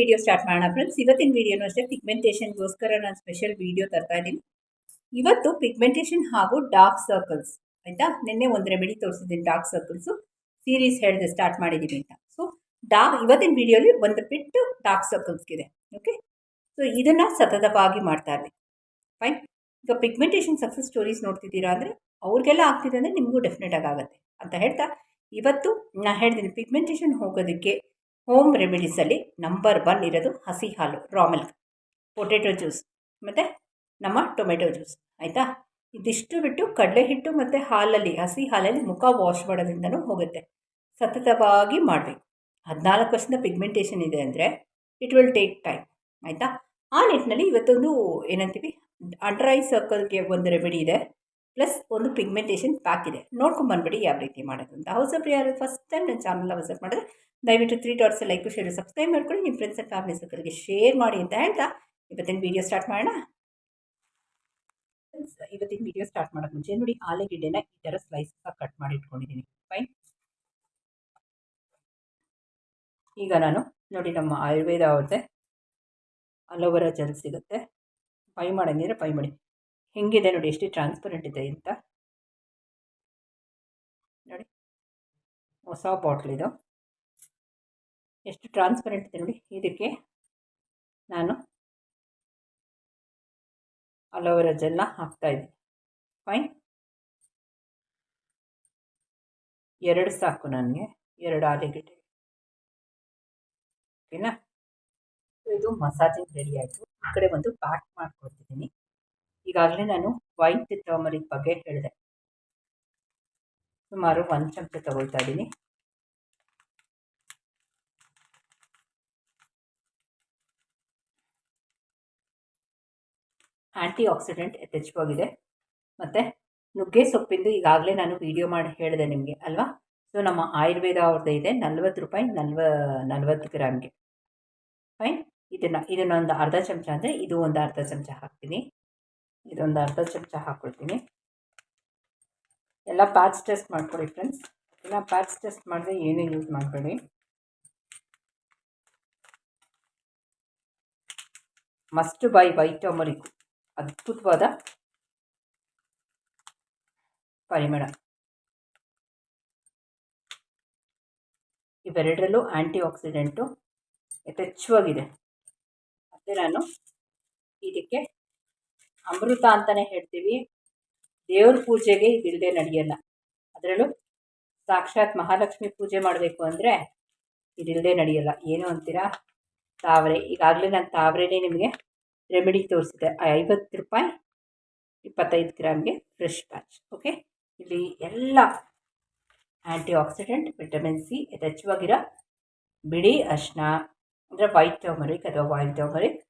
Video start ಮಾಡೋಣ friends ಇವತ್ತಿನ ವಿಡಿಯೋನು ಅಷ್ಟೇ ಪಿಗ್ಮೆಂಟೇಷನ್ಗೋಸ್ಕರ ನಾನು ಸ್ಪೆಷಲ್ ವಿಡಿಯೋ ತರ್ತಾ ಇದ್ದೀನಿ. ಇವತ್ತು ಪಿಗ್ಮೆಂಟೇಷನ್ ಹಾಗೂ ಡಾರ್ಕ್ ಸರ್ಕಲ್ಸ್ ಆಯಿತಾ? ನಿನ್ನೆ ಒಂದು ರೆಮಿಡಿ ತೋರಿಸಿದ್ದೀನಿ ಡಾರ್ಕ್ ಸರ್ಕಲ್ಸು ಸೀರೀಸ್ ಹೇಳಿದೆ ಸ್ಟಾರ್ಟ್ ಮಾಡಿದ್ದೀನಿ ಅಂತ. ಸೊ ಡಾರ್ಕ್ ಇವತ್ತಿನ ವಿಡಿಯೋಲಿ ಒಂದು ಬಿಟ್ಟು ಡಾರ್ಕ್ ಸರ್ಕಲ್ಸ್ಗಿದೆ ಓಕೆ ಸೊ ಇದನ್ನು ಸತತವಾಗಿ ಮಾಡ್ತಾ ಇರಬೇಕು ಫೈನ್ ಈಗ ಪಿಗ್ಮೆಂಟೇಷನ್ ಸಕ್ಸಸ್ ಸ್ಟೋರೀಸ್ ನೋಡ್ತಿದ್ದೀರಾ ಅಂದರೆ, ಅವ್ರಿಗೆಲ್ಲ ಆಗ್ತಿದೆ ಅಂದರೆ ನಿಮಗೂ ಡೆಫಿನೆಟಾಗಿ ಆಗುತ್ತೆ. ಅಂತ ಹೇಳ್ತಾ, ಇವತ್ತು ನಾನು ಹೇಳ್ತೀನಿ ಪಿಗ್ಮೆಂಟೇಷನ್ ಹೋಗೋದಕ್ಕೆ ಹೋಮ್ ರೆಮಿಡೀಸಲ್ಲಿ ನಂಬರ್ ಒನ್ ಇರೋದು ಹಸಿ ಹಾಲು ರಾ ಮಿಲ್ಕ್ ಪೊಟೆಟೊ ಜ್ಯೂಸ್ ಮತ್ತು ನಮ್ಮ ಟೊಮೆಟೊ ಜ್ಯೂಸ್ ಆಯಿತಾ? ಇದಿಷ್ಟು ಬಿಟ್ಟು ಕಡಲೆ ಹಿಟ್ಟು ಮತ್ತು ಹಾಲಲ್ಲಿ, ಹಸಿ ಹಾಲಲ್ಲಿ ಮುಖ ವಾಶ್ ಮಾಡೋದ್ರಿಂದನೂ ಹೋಗುತ್ತೆ. ಸತತವಾಗಿ ಮಾಡಬೇಕು. ಹದಿನಾಲ್ಕು ವರ್ಷದ ಪಿಗ್ಮೆಂಟೇಷನ್ ಇದೆ ಅಂದರೆ ಇಟ್ ವಿಲ್ ಟೇಕ್ ಟೈಮ್ ಆಯಿತಾ? ಆ ನಿಟ್ಟಿನಲ್ಲಿ ಇವತ್ತೊಂದು ಏನಂತೀವಿ ಅಂಡ್ರೈ ಸರ್ಕಲ್ಗೆ ಒಂದು ರೆಮಿಡಿ ಇದೆ. ಪ್ಲಸ್ ಒಂದು ಪಿಗ್ಮೆಂಟೇಷನ್ ಪ್ಯಾಕ್ ಇದೆ ನೋಡ್ಕೊಂಬಂದ್ಬಿಡಿ ಯಾವ ರೀತಿ ಮಾಡೋದು ಅಂತ. ಹೌಸ್ ಯಾರು? ಫಸ್ಟ್ ಟೈಮ್ ನನ್ನ ಚಾನಲ್ನ ವಿಸಿಟ್ ಮಾಡಿದ್ರೆ ದಯವಿಟ್ಟು three dots like share subscribe ಮಾಡ್ಕೊಳ್ಳಿ. ನಿಮ್ಮ ಫ್ರೆಂಡ್ಸ್ ಆ್ಯಂಡ್ ಫ್ಯಾಮಿಲಿ ಸರ್ಕಲ್ಗೆ ಶೇರ್ ಮಾಡಿ ಅಂತ ಹೇಳ್ತಾ ಇವತ್ತಿನ ವೀಡಿಯೋ ಸ್ಟಾರ್ಟ್ ಮಾಡೋಣ. ಇವತ್ತಿನ ವೀಡಿಯೋ ಸ್ಟಾರ್ಟ್ ಮಾಡೋಕ್ಕೆ ಮುಂಚೆ ನೋಡಿ ಆಲೂಗೆಡ್ಡೆನ ಈ ಥರ ಸ್ಲೈಸ್ ಕಟ್ ಮಾಡಿ ಇಟ್ಕೊಂಡಿದ್ದೀನಿ. ಫೈನ್ ಈಗ ನಾನು ನೋಡಿ ನಮ್ಮ ಆಯುರ್ವೇದ ಅವ್ರದ್ದೆ ಅಲೋವೆರಾ ಜೆಲ್ ಸಿಗುತ್ತೆ. ಪೈ ಮಾಡೋಂಗಿದ್ರೆ ಪೈ ಮಾಡಿ. ಹೆಂಗಿದೆ ನೋಡಿ ಎಷ್ಟು ಟ್ರಾನ್ಸ್ಪರೆಂಟ್ ಇದೆ ಅಂತ. ನೋಡಿ, ಹೊಸ ಇದು. ಎಷ್ಟು ಟ್ರಾನ್ಸ್ಪರೆಂಟ್ ಇದೆ ನೋಡಿ, ಇದಕ್ಕೆ ನಾನು ಅಲೋವೆರಾ ಜೆಲ್ನ ಹಾಕ್ತಾಯಿದ್ದೀನಿ ಫೈನ್ ಎರಡು ಸಾಕು ನನಗೆ, ಎರಡು ಆಲೂಗೆಡ್ಡೆ. ಓಕೆನಾ ಇದು ಮಸಾಜಿಂಗ್ ರೆಡಿ ಆಯಿತು. ಈ ಕಡೆ ಒಂದು ಪ್ಯಾಕ್ ಮಾಡ್ಕೊಡ್ತಿದ್ದೀನಿ. ಈಗಾಗಲೇ ನಾನು ವೈಟ್ ಟರ್ಮರಿಕ್ ಬಗ್ಗೆ ಹೇಳಿದೆ. ಸುಮಾರು ಒಂದು ಚಮಚ ತಗೊಳ್ತಾ ಇದ್ದೀನಿ. ಆ್ಯಂಟಿ ಆಕ್ಸಿಡೆಂಟ್ ಯಥೇಚ್ಛವಾಗಿದೆ. ಮತ್ತು ನುಗ್ಗೆ ಸೊಪ್ಪಿಂದು ಈಗಾಗಲೇ ನಾನು ವಿಡಿಯೋ ಮಾಡಿ ಹೇಳಿದೆ ನಿಮಗೆ, ಅಲ್ವಾ? ಸೊ, ನಮ್ಮ ಆಯುರ್ವೇದ ಅವ್ರದ್ದೇ ಇದೆ, ನಲ್ವತ್ತು ರೂಪಾಯಿ ನಲ್ವ, ನಲ್ವತ್ತು ಗ್ರಾಮ್ಗೆ. ಫೈನ್? ಇದನ್ನು, ಇದನ್ನೊಂದು ಅರ್ಧ ಚಮಚ ಅಂದರೆ ಇದು ಒಂದು ಅರ್ಧ ಚಮಚ ಹಾಕ್ತೀನಿ. ಇದೊಂದು ಅರ್ಧ ಚಮಚ ಹಾಕ್ಕೊಳ್ತೀನಿ. ಎಲ್ಲ ಪ್ಯಾಚ್ ಟೆಸ್ಟ್ ಮಾಡ್ಕೊಳ್ಳಿ ಫ್ರೆಂಡ್ಸ್ ಎಲ್ಲ ಪ್ಯಾಚ್ ಟೆಸ್ಟ್ ಮಾಡಿದ್ರೆ ಏನೇ ಯೂಸ್ ಮಾಡಬೇಡಿ. ಮಸ್ಟ್ ಬೈ ವೈಟ್ ಟರ್ಮರಿಕ್ ಅದ್ಭುತವಾದ ಪರಿಮಳ. ಇವೆರಡರಲ್ಲೂ ಆ್ಯಂಟಿ ಆಕ್ಸಿಡೆಂಟು ಯಥೇಚ್ಛವಾಗಿದೆ. ಮತ್ತು ನಾನು ಇದಕ್ಕೆ ಅಮೃತ ಅಂತಲೇ ಹೇಳ್ತೀವಿ. ದೇವ್ರ ಪೂಜೆಗೆ ಇದಿಲ್ಲದೆ ನಡೆಯಲ್ಲ. ಅದರಲ್ಲೂ ಸಾಕ್ಷಾತ್ ಮಹಾಲಕ್ಷ್ಮಿ ಪೂಜೆ ಮಾಡಬೇಕು ಅಂದರೆ ಇದಿಲ್ಲದೆ ನಡೆಯಲ್ಲ. ಏನು ಅಂತೀರಾ? ತಾವರೆ. ಈಗಾಗಲೇ ನಾನು ತಾವರೆನೇ ನಿಮಗೆ ರೆಮಿಡಿ ತೋರಿಸಿದೆ ಐವತ್ತು ರೂಪಾಯಿ ಇಪ್ಪತ್ತೈದು ಗ್ರಾಮ್ಗೆ ಫ್ರೆಶ್ ಪ್ಯಾಚ್ ಓಕೆ ಇಲ್ಲಿ ಎಲ್ಲ ಆ್ಯಂಟಿ ಆಕ್ಸಿಡೆಂಟ್ ವಿಟಮಿನ್ ಸಿ ಯಥಚ್ಛವಾಗಿರೋ ಬಿಳಿ ಅರಿಶಿನ ಅಂದರೆ ವೈಟ್ ಟರ್ಮರಿಕ್ ಅಥವಾ ವೈಟ್ ಟರ್ಮರಿಕ್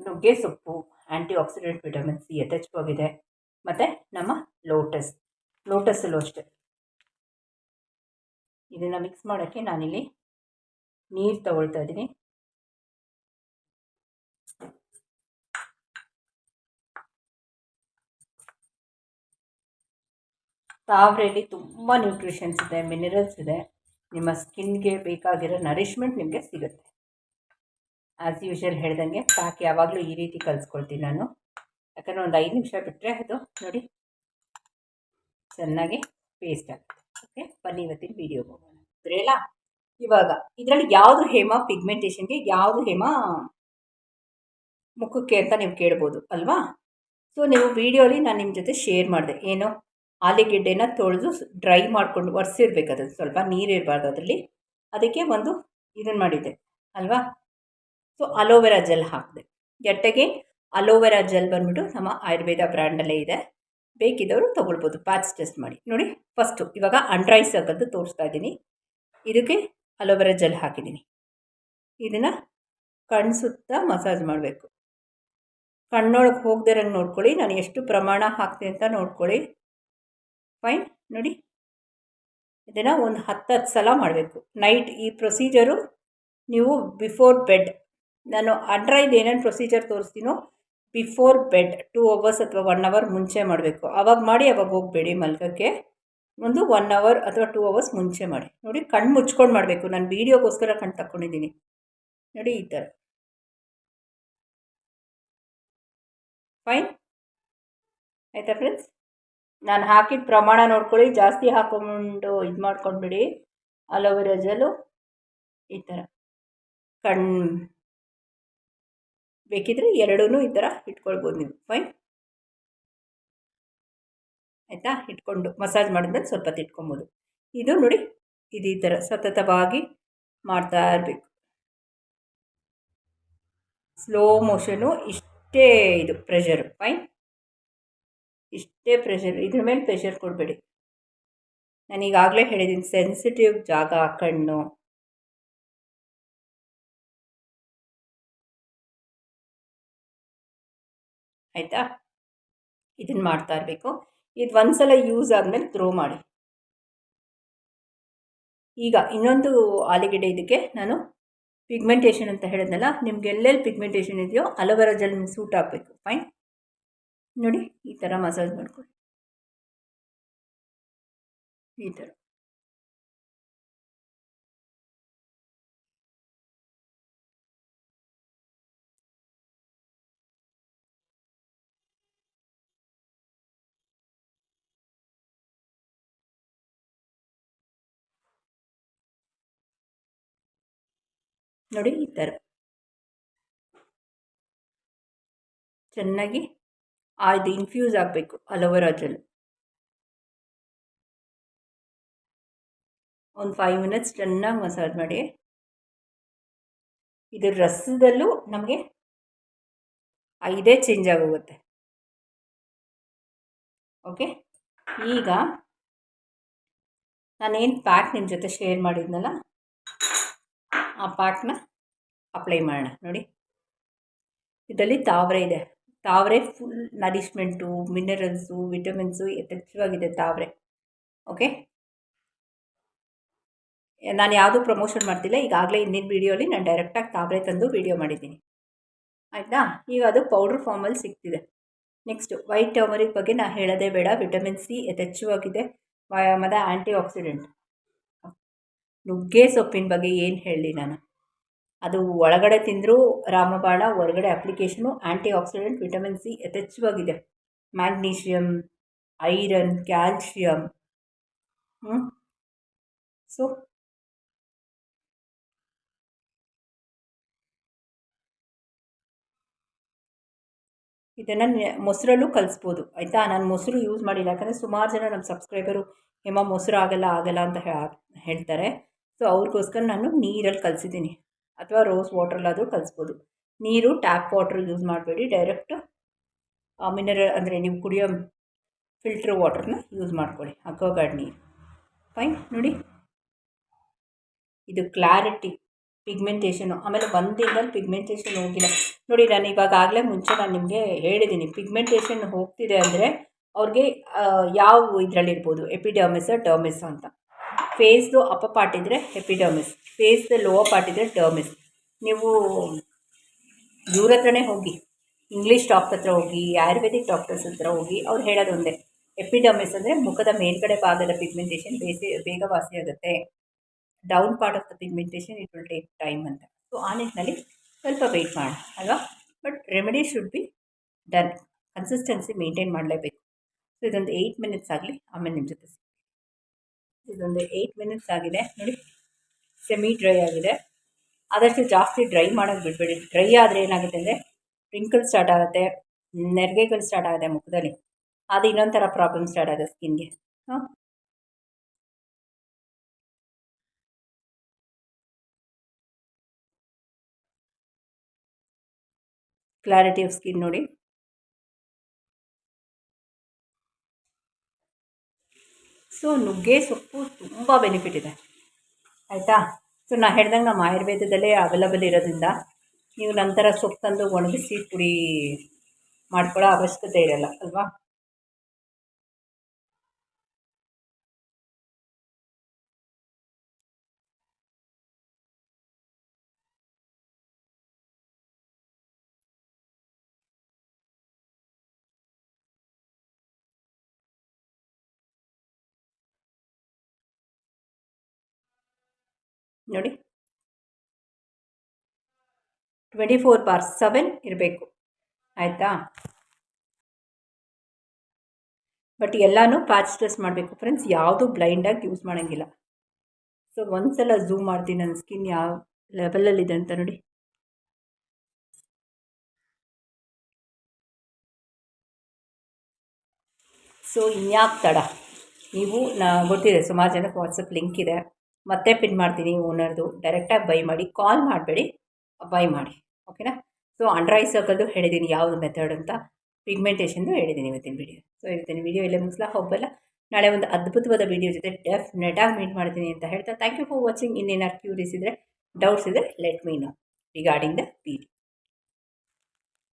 ನುಗ್ಗೆ ಸೊಪ್ಪು ಆ್ಯಂಟಿ ಆಕ್ಸಿಡೆಂಟ್ ವಿಟಮಿನ್ ಸಿ ಯಥೇಚ್ಛವಾಗಿದೆ. ಮತ್ತು ನಮ್ಮ ಲೋಟಸ್, ಲೋಟಸಲ್ಲೂ ಅಷ್ಟೆ. ಇದನ್ನು ಮಿಕ್ಸ್ ಮಾಡೋಕ್ಕೆ ನಾನಿಲ್ಲಿ ನೀರು ತಗೊಳ್ತಾ ಇದ್ದೀನಿ. ತಾವ್ರೆಯಲ್ಲಿ ತುಂಬ ನ್ಯೂಟ್ರಿಷನ್ಸ್ ಇದೆ ಮಿನರಲ್ಸ್ ಇದೆ. ನಿಮ್ಮ ಸ್ಕಿನ್ಗೆ ಬೇಕಾಗಿರೋ ನರಿಷ್ಮೆಂಟ್ ನಿಮಗೆ ಸಿಗುತ್ತೆ. ಆ್ಯಸ್ ಯೂಶಲ್ ಹೇಳ್ದಂಗೆ ಪಾಕ್ ಯಾವಾಗಲೂ ಈ ರೀತಿ ಕಲಿಸ್ಕೊಳ್ತೀನಿ ನಾನು. ಯಾಕಂದರೆ ಒಂದು ಐದು ನಿಮಿಷ ಬಿಟ್ಟರೆ ಅದು ನೋಡಿ ಚೆನ್ನಾಗಿ ಪೇಸ್ಟ್ ಆಗುತ್ತೆ. ಓಕೆ ಬನ್ನಿ ಇವತ್ತಿನ ವಿಡಿಯೋ ಹೋಗೋಣ. ಅಲ್ಲ ಇವಾಗ ಇದರಲ್ಲಿ ಯಾವುದು ಹೇಮ ಪಿಗ್ಮೆಂಟೇಷನ್ಗೆ ಯಾವುದು ಹೇಮ ಮುಖಕ್ಕೆ ಅಂತ ನೀವು ಕೇಳ್ಬೋದು, ಅಲ್ವಾ? ಸೊ ನೀವು ವೀಡಿಯೋಲಿ ನಾನು ನಿಮ್ಮ ಜೊತೆ ಶೇರ್ ಮಾಡಿದೆ. ಏನು? ಆಲೂಗೆಡ್ಡೆನ ತೊಳೆದು ಡ್ರೈ ಮಾಡಿಕೊಂಡು ಒರೆಸಿರ್ಬೇಕು ಅದು ಸ್ವಲ್ಪ, ನೀರು ಇರಬಾರ್ದು ಅದರಲ್ಲಿ. ಅದಕ್ಕೆ ಒಂದು ಇದನ್ನು ಮಾಡಿದ್ದೆ, ಅಲ್ವಾ? ಸೊ ಅಲೋವೆರಾ ಜೆಲ್ ಹಾಕಿದೆ. ಜೊತೆಗೆ ಅಲೋವೆರಾ ಜೆಲ್ ಬಂದ್ಬಿಟ್ಟು ನಮ್ಮ ಆಯುರ್ವೇದ ಬ್ರ್ಯಾಂಡಲ್ಲೇ ಇದೆ. ಬೇಕಿದ್ದವರು ತೊಗೊಳ್ಬೋದು. ಪ್ಯಾಚ್ ಟೆಸ್ಟ್ ಮಾಡಿ. ನೋಡಿ ಫಸ್ಟು ಇವಾಗ ಅಂಡ್ರೈ ಸರ್ಕಲ್ದು ತೋರಿಸ್ತಾ ಇದ್ದೀನಿ. ಇದಕ್ಕೆ ಅಲೋವೆರಾ ಜೆಲ್ ಹಾಕಿದ್ದೀನಿ. ಇದನ್ನು ಕಣ್ಣು ಸುತ್ತ ಮಸಾಜ್ ಮಾಡಬೇಕು. ಕಣ್ಣೊಳಗೆ ಹೋಗ್ದಿರಂಗೆ ನೋಡ್ಕೊಳ್ಳಿ. ನಾನು ಎಷ್ಟು ಪ್ರಮಾಣ ಹಾಕ್ತೀನಿ ಅಂತ ನೋಡ್ಕೊಳ್ಳಿ. ಫೈನ್ ನೋಡಿ. ಇದನ್ನು ಒಂದು ಹತ್ತು ಸಲ ಮಾಡಬೇಕು. ನೈಟ್ ಈ ಪ್ರೊಸೀಜರು ನೀವು ಬಿಫೋರ್ ಬೆಡ್ ನಾನು ಅಂಡ್ರೈದು ಏನೇನು ಪ್ರೊಸೀಜರ್ ತೋರಿಸ್ತೀನೋ ಬಿಫೋರ್ ಬೆಡ್ ಟೂ ಅವರ್ಸ್ ಅಥವಾ ಒನ್ ಅವರ್ ಮುಂಚೆ ಮಾಡಬೇಕು. ಅವಾಗ ಮಾಡಿ, ಅವಾಗ ಹೋಗಬೇಡಿ ಮಲ್ಗೋಕ್ಕೆ. ಒಂದು ಒನ್ ಅವರ್ ಅಥವಾ ಟೂ ಅವರ್ಸ್ ಮುಂಚೆ ಮಾಡಿ. ನೋಡಿ, ಕಣ್ಣು ಮುಚ್ಕೊಂಡು ಮಾಡಬೇಕು. ನಾನು ವೀಡಿಯೋಗೋಸ್ಕರ ಕಣ್ಣು ತಕ್ಕೊಂಡಿದ್ದೀನಿ. ನೋಡಿ, ಈ ಥರ ಫೈನ್ ಆಯಿತಾ ಫ್ರೆಂಡ್ಸ್ ನಾನು ಹಾಕಿದ ಪ್ರಮಾಣ ನೋಡ್ಕೊಳ್ಳಿ. ಜಾಸ್ತಿ ಹಾಕೊಂಡು ಇದು ಮಾಡ್ಕೊಂಡ್ಬಿಡಿ. ಅಲೋವೆರಾ ಜೆಲ್ಲು ಈ ಥರ ಕಣ್ ಬೇಕಿದ್ರೆ ಎರಡೂ ಈ ಥರ ಇಟ್ಕೊಳ್ಬೋದು ನೀವು. ಫೈನ್ ಆಯಿತಾ? ಇಟ್ಕೊಂಡು ಮಸಾಜ್ ಮಾಡಿದ್ಮೇಲೆ ಸ್ವಲ್ಪ ತಿಟ್ಕೊಬೋದು ಇದು ನೋಡಿ, ಇದು ಈ ಥರ ಸತತವಾಗಿ ಮಾಡ್ತಾ ಇರಬೇಕು. ಸ್ಲೋ ಮೋಷನು ಇಷ್ಟೇ ಇದು ಪ್ರೆಷರ್ ಫೈನ್ ಇಷ್ಟೇ ಪ್ರೆಷರ್ ಇದ್ರ ಮೇಲೆ ಪ್ರೆಷರ್ ಕೊಡಬೇಡಿ. ನಾನು ಈಗಾಗಲೇ ಹೇಳಿದ್ದೀನಿ ಸೆನ್ಸಿಟಿವ್ ಜಾಗ ಕಣ್ಣು. ಆಯಿತಾ? ಇದನ್ನು ಮಾಡ್ತಾ ಇರಬೇಕು. ಇದು ಒಂದ್ಸಲ ಯೂಸ್ ಆದಮೇಲೆ ಥ್ರೋ ಮಾಡಿ. ಈಗ ಇನ್ನೊಂದು ಆಲೂಗೆಡ್ಡೆ ಇದಕ್ಕೆ ನಾನು ಪಿಗ್ಮೆಂಟೇಷನ್ ಅಂತ ಹೇಳಿದ್ನಲ್ಲ, ನಿಮ್ಗೆ ಎಲ್ಲೆಲ್ಲಿ ಪಿಗ್ಮೆಂಟೇಷನ್ ಇದೆಯೋ ಅಲೋವೆರಾ ಜೆಲ್ ಸೂಟ್ ಆಗಬೇಕು. ಫೈನ್ ನೋಡಿ, ಈ ಥರ ಮಸಾಜ್ ಮಾಡ್ಕೊಳ್ಳಿ. ಈ ಥರ ನೋಡಿ ಈ ಥರ. ಚೆನ್ನಾಗಿ ಅದು ಇನ್ಫ್ಯೂಸ್ ಆಗಬೇಕು ಅಲೋವೆರಾ ಜೆಲ್ ಒಂದು ಫೈವ್ ಮಿನಿಟ್ಸ್ ಚೆನ್ನಾಗಿ ಮಸಾಜ್ ಮಾಡಿ. ಇದು ರಸದಲ್ಲೂ ನಮಗೆ ಐದೇ ಚೇಂಜ್ ಆಗೋಗುತ್ತೆ. ಓಕೆ ಈಗ ನಾನೇನು ಪ್ಯಾಕ್ ನಿಮ್ಮ ಜೊತೆ ಶೇರ್ ಮಾಡಿದ್ನಲ್ಲ? ಆ ಪಾಟ್ನ ಅಪ್ಲೈ ಮಾಡೋಣ. ನೋಡಿ. ಇದರಲ್ಲಿ ತಾವರೆ ಇದೆ. ತಾವರೆ ಫುಲ್ ನರಿಶ್ಮೆಂಟು ಮಿನರಲ್ಸು ವಿಟಮಿನ್ಸು ಯಥೇಚ್ಛವಾಗಿದೆ ತಾವರೆ. ಓಕೆ ನಾನು ಯಾವುದೂ ಪ್ರಮೋಷನ್ ಮಾಡ್ತಿಲ್ಲ. ಈಗಾಗಲೇ ಹಿಂದಿನ ವೀಡಿಯೋಲಿ ನಾನು ಡೈರೆಕ್ಟಾಗಿ ತಾವರೆ ತಂದು ವೀಡಿಯೋ ಮಾಡಿದ್ದೀನಿ. ಆಯಿತಾ? ಈಗ ಅದು ಪೌಡ್ರ್ ಫಾರ್ಮಲ್ಲಿ ಸಿಗ್ತಿದೆ. ನೆಕ್ಸ್ಟು ವೈಟ್ ಟರ್ಮರಿಕ್ ಬಗ್ಗೆ ನಾನು ಹೇಳೋದೇ ಬೇಡ. ವಿಟಮಿನ್ ಸಿ ಯಥೇಚ್ಛವಾಗಿದೆ ಮತ್ತು ಆ್ಯಂಟಿ ಆಕ್ಸಿಡೆಂಟ್ ನುಗ್ಗೆ ಸೊಪ್ಪಿನ ಬಗ್ಗೆ ಏನು ಹೇಳಲಿ ನಾನು. ಅದು ಒಳಗಡೆ ತಿಂದರೂ ರಾಮಬಾಳ ಹೊರಗಡೆ application antioxidant vitamin C ಯಥೇಚ್ಛವಾಗಿದೆ. ಮ್ಯಾಗ್ನೀಷಿಯಮ್ ಐರನ್ ಕ್ಯಾಲ್ಶಿಯಮ್ ಸೊ ಇದನ್ನು ಮೊಸರಲ್ಲೂ ಕಲಿಸ್ಬೋದು, ಆಯಿತಾ? ನಾನು ಮೊಸರು ಯೂಸ್ ಮಾಡಿಲ್ಲ, ಯಾಕಂದರೆ ಸುಮಾರು ಜನ ನಮ್ಮ ಸಬ್ಸ್ಕ್ರೈಬರು ಹೇಮ ಮೊಸರು ಆಗಲ್ಲ ಆಗಲ್ಲ ಅಂತ ಹೇಳ್ತಾರೆ. ಸೊ ಅವ್ರಿಗೋಸ್ಕರ ನಾನು ನೀರಲ್ಲಿ ಕಲಿಸಿದ್ದೀನಿ. ಅಥವಾ ರೋಸ್ ವಾಟ್ರಲ್ಲಾದರೂ ಕಲಿಸ್ಬೋದು. ನೀರು ಟ್ಯಾಪ್ ವಾಟ್ರ್ ಯೂಸ್ ಮಾಡಬೇಡಿ. ಡೈರೆಕ್ಟ್ ಮಿನರಲ್ ಅಂದರೆ ನೀವು ಕುಡಿಯೋ ಫಿಲ್ಟ್ರ್ ವಾಟ್ರನ್ನ ಯೂಸ್ ಮಾಡ್ಕೊಳ್ಳಿ. ಅಕ್ವಾಗಾರ್ಡ್ ನೀರು. ಫೈನ್ ನೋಡಿ. ಇದು ಕ್ಲಾರಿಟಿ ಪಿಗ್ಮೆಂಟೇಷನು ಆಮೇಲೆ ಒಂದು ದಿನದಲ್ಲಿ ಪಿಗ್ಮೆಂಟೇಷನ್ ಹೋಗಿಲ್ಲ. ನೋಡಿ, ನಾನು ಇವಾಗ ಆಗಲೇ ಮುಂಚೆ ನಾನು ನಿಮಗೆ ಹೇಳಿದ್ದೀನಿ. ಪಿಗ್ಮೆಂಟೇಷನ್ ಹೋಗ್ತಿದೆ ಅಂದರೆ ಅವ್ರಿಗೆ ಯಾವ ಇದರಲ್ಲಿರ್ಬೋದು? ಎಪಿಡರ್ಮಿಸ ಡರ್ಮಿಸ ಅಂತ. ಫೇಸ್ದು ಅಪ್ಪ ಪಾರ್ಟ್ ಇದ್ದರೆ ಎಪಿಡರ್ಮಿಸ್ ಫೇಸ್ದು ಲೋವರ್ ಪಾರ್ಟ್ ಇದ್ದರೆ ಡರ್ಮಿಸ್ ನೀವು ದೂರ ಹತ್ರನೇ ಹೋಗಿ ಇಂಗ್ಲೀಷ್ ಡಾಕ್ಟರ್ ಹತ್ರ ಹೋಗಿ ಆಯುರ್ವೇದಿಕ್ ಡಾಕ್ಟರ್ಸ್ ಹತ್ರ ಹೋಗಿ, ಅವ್ರು ಹೇಳೋದು ಒಂದೇ. ಎಪಿಡರ್ಮಿಸ್ ಅಂದರೆ ಮುಖದ ಮೇಲ್ಗಡೆ ಭಾಗದ ಪಿಗ್ಮೆಂಟೇಷನ್ ಬೇಸಿ ಬೇಗ ವಾಸಿ ಆಗುತ್ತೆ. Down part of the pigmentation it will take time ಅಂತ. ಸೊ ಆ ನಿಟ್ಟಿನಲ್ಲಿ ಸ್ವಲ್ಪ ವೆಯ್ಟ್ ಮಾಡಿ, ಅಲ್ವಾ? But remedy should be done consistency maintain ಮಾಡಲೇಬೇಕು. ಸೊ ಇದೊಂದು ಏಯ್ಟ್ ಮಿನಿಟ್ಸ್ ಆಗಲಿ, ಆಮೇಲೆ ನಿಮ್ಮ ಜೊತೆ ಇದೊಂದು ಏಯ್ಟ್ ಮಿನಿಟ್ಸ್ ಆಗಿದೆ. ನೋಡಿ ಸೆಮಿ ಡ್ರೈ ಆಗಿದೆ. ಆದಷ್ಟು ಜಾಸ್ತಿ ಡ್ರೈ ಮಾಡೋದು ಬಿಡಬೇಡಿ. ಡ್ರೈ ಆದರೆ ಏನಾಗುತ್ತೆ ಅಂದರೆ ರಿಂಕಲ್ ಸ್ಟಾರ್ಟ್ ಆಗುತ್ತೆ, ನೆರಿಗೆಗಳು ಸ್ಟಾರ್ಟ್ ಆಗುತ್ತೆ ಮುಖದಲ್ಲಿ. ಅದು ಇನ್ನೊಂದು ಪ್ರಾಬ್ಲಮ್ ಸ್ಟಾರ್ಟ್ ಆಗುತ್ತೆ ಸ್ಕಿನ್ಗೆ ಹಾಂ? ಕ್ಲಾರಿಟಿ ಆಫ್ ಸ್ಕಿನ್ ನೋಡಿ. ಸೊ ನುಗ್ಗೆ ಸೊಪ್ಪು ತುಂಬ ಬೆನಿಫಿಟ್ ಇದೆ. ಆಯಿತಾ? ಸೊ ನಾನು ಹೇಳ್ದಂಗೆ ನಮ್ಮ ಆಯುರ್ವೇದದಲ್ಲೇ ಅವೈಲಬಲ್ ಇರೋದ್ರಿಂದ ನೀವು ನಂತರ ಸೊಪ್ಪು ತಂದು ಒಣಗಿಸಿ ಪುಡಿ ಮಾಡ್ಕೊಳ್ಳೋ ಅವಶ್ಯಕತೆ ಇರೋಲ್ಲ, ಅಲ್ವಾ? ನೋಡಿ. ಟ್ವೆಂಟಿ ಫೋರ್ ಬಾರ್ ಸೆವೆನ್ ಇರಬೇಕು. ಆಯಿತಾ? ಬಟ್ ಎಲ್ಲನೂ ಪ್ಯಾಚ್ ಟೆಸ್ಟ್ ಮಾಡಬೇಕು ಫ್ರೆಂಡ್ಸ್ ಯಾವುದು ಬ್ಲೈಂಡಾಗಿ ಯೂಸ್ ಮಾಡೋಂಗಿಲ್ಲ. ಸೊ ಒಂದ್ಸಲ ಝೂಮ್ ಮಾಡ್ತೀನಿ ನನ್ನ ಸ್ಕಿನ್ ಯಾವ ಲೆವೆಲಲ್ಲಿದೆ ಅಂತ ನೋಡಿ. ಸೊ ಇನ್ಯಾಕೆ ತಡ? ನೀವು ನಾ ಗೊತ್ತಿದೆ ಸುಮಾರು ಜನಕ್ಕೆ ವಾಟ್ಸಪ್ ಲಿಂಕ್ ಇದೆ. ಮತ್ತೆ ಪಿನ್ ಮಾಡ್ತೀನಿ ಓನರ್ದು. ಡೈರೆಕ್ಟಾಗಿ ಬೈ ಮಾಡಿ ಕಾಲ್ ಮಾಡಬೇಡಿ ಬೈ ಮಾಡಿ. ಓಕೆನಾ ಸೊ ಅಂಡರ್ ಐ ಸರ್ಕಲ್ದು ಹೇಳಿದ್ದೀನಿ ಯಾವುದು ಮೆಥಡ್ ಅಂತ. ಪಿಗ್ಮೆಂಟೇಷನ್ದು ಹೇಳಿದ್ದೀನಿ ಇವತ್ತಿನ ವೀಡಿಯೋ ಸೊ ಇವತ್ತಿನ ವೀಡಿಯೋ ಇಲ್ಲೇ ಮುಗಿಸ್ಲಾ? ಹೋಗಲ್ಲ ನಾಳೆ ಒಂದು ಅದ್ಭುತವಾದ ವೀಡಿಯೋ ಜೊತೆ ಡೆಫಿನೆಟಾಗಿ ಮೀಟ್ ಮಾಡ್ತೀನಿ ಅಂತ ಹೇಳ್ತಾ ಥ್ಯಾಂಕ್ ಯು ಫಾರ್ ವಾಚಿಂಗ್ ಇನ್ನೇನಾರು ಕ್ಯೂರಿಯಸ್ ಇದ್ದರೆ ಡೌಟ್ಸ್ ಇದ್ದರೆ let me know regarding the video